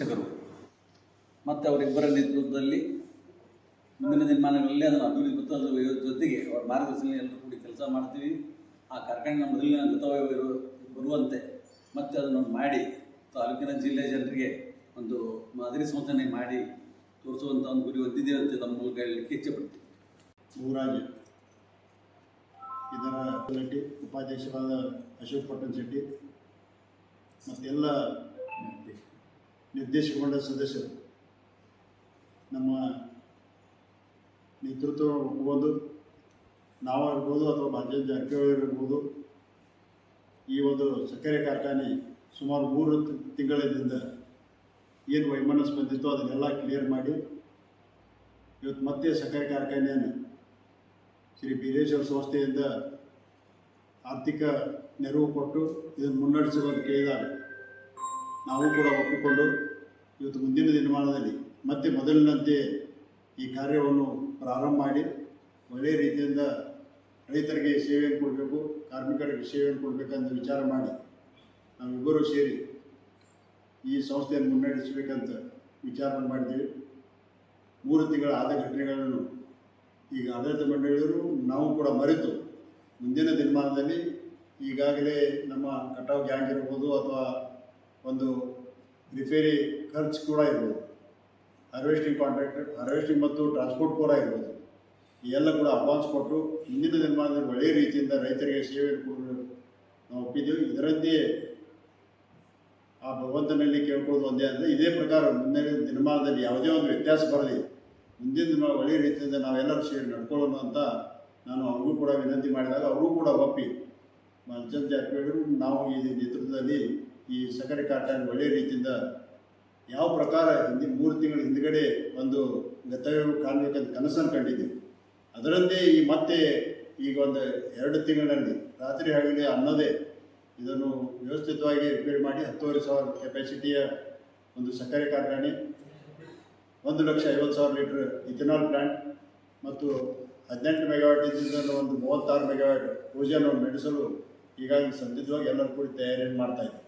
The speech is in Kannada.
ಶಿಕ್ಷಕರು. ಮತ್ತು ಅವರಿಬ್ಬರ ನೇತೃತ್ವದಲ್ಲಿ ಮುಂದಿನ ದಿನಮಾನಗಳಲ್ಲಿ ಅದನ್ನು ಅಭಿವೃದ್ಧಿ ಮತ್ತು ಅದರ ಜೊತೆಗೆ ಅವರ ಮಾರ್ಗದರ್ಶನ ಎಲ್ಲರೂ ಕೂಡಿ ಕೆಲಸ ಮಾಡ್ತೀವಿ. ಆ ಕಾರ್ಖಾನೆ ಮೊದಲಿನ ಗತವೈಭವ ಇರು- ಬರುವಂತೆ ಮತ್ತೆ ಅದನ್ನು ಮಾಡಿ ತಾಲೂಕಿನ ಜಿಲ್ಲೆಯ ಜನರಿಗೆ ಒಂದು ಮಾದರಿ ಸಂಶೋಧನೆ ಮಾಡಿ ತೋರಿಸುವಂಥ ಒಂದು ಗುರಿ ಹೊಂದಿದೆ ಅಂತ ನಮ್ಮ ಮೂಲಕ ಹೇಳಲಿಕ್ಕೆ ಇಚ್ಛೆಪಡ್ತೀವಿ ಇದರ ಉಪಾಧ್ಯಕ್ಷರಾದ ಅಶೋಕ್ ಪಟ್ಟಣ ಶೆಟ್ಟಿ ಮತ್ತೆಲ್ಲ ನಿರ್ದೇಶಕ ಸದಸ್ಯರು, ನಮ್ಮ ನೇತೃತ್ವ ಒಪ್ಬೋದು ನಾವಾಗಿರ್ಬೋದು ಅಥವಾ ಭಾರತೀಯ ಜಾರಕಿಹೊಳಿ ಇರ್ಬೋದು, ಈ ಒಂದು ಸಕ್ಕರೆ ಕಾರ್ಖಾನೆ ಸುಮಾರು ಮೂರು ತಿಂಗಳಿಂದ ಏನು ವೈಮನಸ್ ಬಂದಿತ್ತು ಅದನ್ನೆಲ್ಲ ಕ್ಲಿಯರ್ ಮಾಡಿ, ಇವತ್ತು ಮತ್ತೆ ಸಕ್ಕರೆ ಕಾರ್ಖಾನೆಯನ್ನು ಶ್ರೀ ಬೀರೇಶ್ವರ ಸಂಸ್ಥೆಯಿಂದ ಆರ್ಥಿಕ ನೆರವು ಕೊಟ್ಟು ಇದನ್ನು ಮುನ್ನಡೆಸುವಂತ ಕೇಳಿದಾಗ ನಾವು ಕೂಡ ಒಪ್ಪಿಕೊಂಡು ಇವತ್ತು ಮುಂದಿನ ದಿನಮಾನದಲ್ಲಿ ಮತ್ತೆ ಮೊದಲಿನಂತೆ ಈ ಕಾರ್ಯವನ್ನು ಪ್ರಾರಂಭ ಮಾಡಿ ಒಳ್ಳೆಯ ರೀತಿಯಿಂದ ರೈತರಿಗೆ ಸೇವೆಯನ್ನು ಕೊಡಬೇಕು, ಕಾರ್ಮಿಕರಿಗೆ ಸೇವೆಯನ್ನು ಕೊಡಬೇಕಂತ ವಿಚಾರ ಮಾಡಿ ನಾವಿಬ್ಬರೂ ಸೇರಿ ಈ ಸಂಸ್ಥೆಯನ್ನು ಮುನ್ನಡೆಸಬೇಕಂತ ವಿಚಾರ ಮಾಡಿದ್ದೀವಿ. ಮೂರು ತಿಂಗಳ ಆದ ಘಟನೆಗಳನ್ನು ಈಗ ಆಡಳಿತ ಮಂಡಳಿಯವರು ನಾವು ಕೂಡ ಮರೆತು ಮುಂದಿನ ದಿನಮಾನದಲ್ಲಿ ಈಗಾಗಲೇ ನಮ್ಮ ಕಟಾವು ಗ್ಯಾಂಗ್ ಇರ್ಬೋದು ಅಥವಾ ಒಂದು ರಿಪೇರಿ ಖರ್ಚು ಕೂಡ ಇರ್ಬೋದು. ಹಾರ್ವೆಸ್ಟಿಂಗ್ ಕಾಂಟ್ರಾಕ್ಟ್ ಹಾರ್ವೆಸ್ಟಿಂಗ್ ಮತ್ತು ಟ್ರಾನ್ಸ್ಪೋರ್ಟ್ ಕೂಡ ಇರ್ಬೋದು. ಈ ಎಲ್ಲ ಕೂಡ ಅಡ್ವಾನ್ಸ್ ಕೊಟ್ಟು ಮುಂದಿನ ದಿನಮಾನದಲ್ಲಿ ಒಳ್ಳೆಯ ರೀತಿಯಿಂದ ರೈತರಿಗೆ ಸೇವೆ ಕೊಡಲು ನಾವು ಒಪ್ಪಿದ್ದೀವಿ. ಇದರಂತೆಯೇ ಆ ಭಗವಂತನಲ್ಲಿ ಕೇಳ್ಕೊಳ್ಳೋದು ಒಂದೇ ಅಂದರೆ ಇದೇ ಪ್ರಕಾರ ಮುಂದಿನ ದಿನಮಾನದಲ್ಲಿ ಯಾವುದೇ ಒಂದು ವ್ಯತ್ಯಾಸ ಬರಲಿ, ಮುಂದಿನ ದಿನ ಒಳ್ಳೆಯ ರೀತಿಯಿಂದ ನಾವೆಲ್ಲರೂ ಸೇರಿ ನಡ್ಕೊಳ್ಳೋಣ ಅಂತ ನಾನು ಅವ್ರಿಗೂ ಕೂಡ ವಿನಂತಿ ಮಾಡಿದಾಗ ಅವರು ಕೂಡ ಒಪ್ಪಿ. ಮಲ್ಚಂದ್ ಜಾರಕಿಹೊಳಿ ನಾವು ಈ ನೇತೃತ್ವದಲ್ಲಿ ಈ ಸಕ್ಕರೆ ಕಾರ್ಖಾನೆ ಒಳ್ಳೆಯ ರೀತಿಯಿಂದ ಯಾವ ಪ್ರಕಾರ ಹಿಂದಿನ ಮೂರು ತಿಂಗಳ ಹಿಂದ್ಗಡೆ ಒಂದು ಗತವ್ಯ ಕಾಣಬೇಕಂತ ಕನಸನ್ನು ಕಂಡಿದ್ದೀವಿ ಅದರಂತೆ ಈ ಮತ್ತೆ ಈಗ ಒಂದು ಎರಡು ತಿಂಗಳಲ್ಲಿ ರಾತ್ರಿ ಹಗಲಿ ಅನ್ನೋದೇ ಇದನ್ನು ವ್ಯವಸ್ಥಿತವಾಗಿ ರಿಪೇರಿ ಮಾಡಿ ಹತ್ತುವರೆ ಸಾವಿರ ಕೆಪಾಸಿಟಿಯ ಒಂದು ಸಕ್ಕರೆ ಕಾರ್ಖಾನೆ, ಒಂದು ಲಕ್ಷ ಐವತ್ತು ಸಾವಿರ ಲೀಟ್ರ್ ಇಥೆನಾಲ್ ಪ್ಲಾಂಟ್ ಮತ್ತು ಹದಿನೆಂಟು ಮೆಗಾವಾಟ್ ಇದ್ದಿದ್ದನ್ನು ಒಂದು ಮೂವತ್ತಾರು ಮೆಗಾವಾಟ್ ಪೂಜೆಯನ್ನು ನಡೆಸಲು ಈಗಾಗಲೇ ಸದ್ಯದವಾಗಿ ಎಲ್ಲರೂ ಕೂಡ ತಯಾರಿಯನ್ನು ಮಾಡ್ತಾ ಇದ್ದೀವಿ